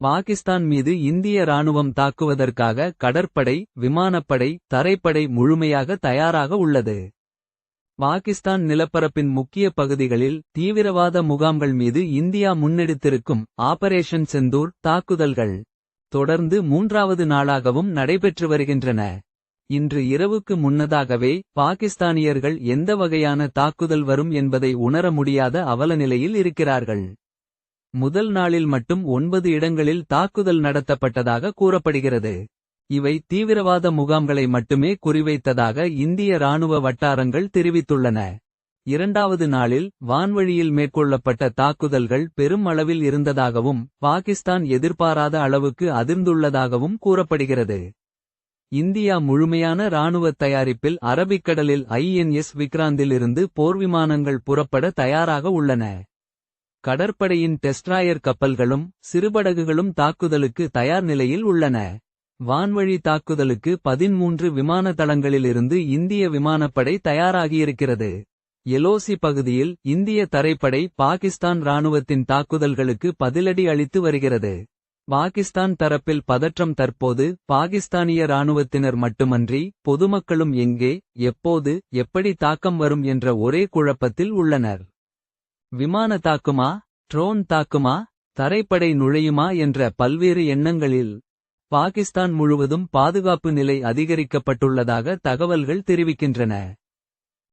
பாகிஸ்தான் மீது இந்திய ராணுவம் தாக்குவதற்காக கடற்படை விமானப்படை தரைப்படை முழுமையாக தயாராக உள்ளது. பாகிஸ்தான் நிலப்பரப்பின் முக்கிய பகுதிகளில் தீவிரவாத முகாம்கள் மீது இந்தியா முன்னெடுத்திருக்கும் ஆபரேஷன் செந்தூர் தாக்குதல்கள் தொடர்ந்து மூன்றாவது நாளாகவும் நடைபெற்று வருகின்றன. இன்று இரவுக்கு முன்னதாகவே பாகிஸ்தானியர்கள் எந்த வகையான தாக்குதல் வரும் என்பதை உணர முடியாத அவலநிலையில் இருக்கிறார்கள். முதல் நாளில் மட்டும் ஒன்பது இடங்களில் தாக்குதல் நடத்தப்பட்டதாக கூறப்படுகிறது. இவை தீவிரவாத முகாம்களை மட்டுமே குறிவைத்ததாக இந்திய ராணுவ வட்டாரங்கள் தெரிவித்துள்ளன. இரண்டாவது நாளில் வான்வழியில் மேற்கொள்ளப்பட்ட தாக்குதல்கள் பெரும் அளவில் இருந்ததாகவும் பாகிஸ்தான் எதிர்பாராத அளவுக்கு அதிர்ந்துள்ளதாகவும் கூறப்படுகிறது. இந்தியா முழுமையான ராணுவ தயாரிப்பில் அரபிக்கடலில் ஐஎன்எஸ் விக்ராந்திலிருந்து போர்விமானங்கள் புறப்பட தயாராக உள்ளன. கடற்படையின் டெஸ்ட்ராயர் கப்பல்களும் சிறுபடகுகளும் தாக்குதலுக்கு தயார் நிலையில் உள்ளன. வான்வழி தாக்குதலுக்கு பதின்மூன்று விமான தளங்களிலிருந்து இந்திய விமானப்படை தயாராகியிருக்கிறது. எலோசி பகுதியில் இந்திய தரைப்படை பாகிஸ்தான் ராணுவத்தின் தாக்குதல்களுக்கு பதிலடி அளித்து வருகிறது. பாகிஸ்தான் தரப்பில் பதற்றம் தற்போது பாகிஸ்தானிய ராணுவத்தினர் மட்டுமன்றி பொதுமக்களும் எங்கே எப்போது எப்படி தாக்கம் வரும் என்ற ஒரே குழப்பத்தில் உள்ளனர். விமான தாக்குமா ட்ரோன் தாக்குமா தரைப்படை நுழையுமா என்ற பல்வேறு எண்ணங்களில் பாகிஸ்தான் முழுவதும் பாதுகாப்பு நிலை அதிகரிக்கப்பட்டுள்ளதாக தகவல்கள் தெரிவிக்கின்றன.